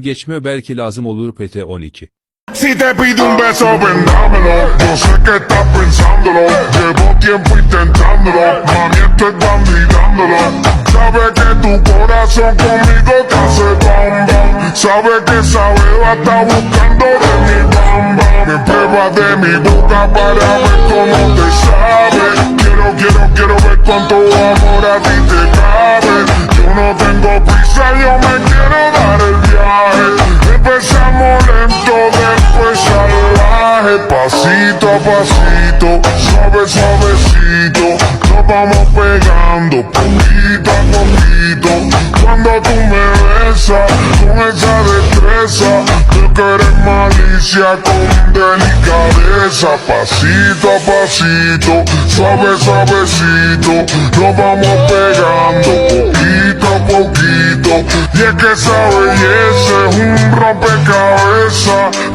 Geçme belki lazım olur PT12. Si te pido un beso, vendámelo. Yo sé que estás pensándolo. Llevo tiempo intentándolo. Mami, esto es dando. Sabe que tu corazón conmigo te hace bam bam. Sabe que esa beba está buscando de mi bam bam. Me prueba de mi boca para ver cómo te sabe. Quiero, quiero, quiero ver cuánto amor a ti te cabe. Yo no tengo prisa, yo me lento, después salvaje, pasito a pasito, suave, suavecito, nos vamos pegando poquito a poquito. Cuando tú me besas con esa destreza, tú que eres malicia con delicadeza, pasito a pasito, suave, suavecito, nos vamos pegando poquito a poquito. Y es que esa belleza pressure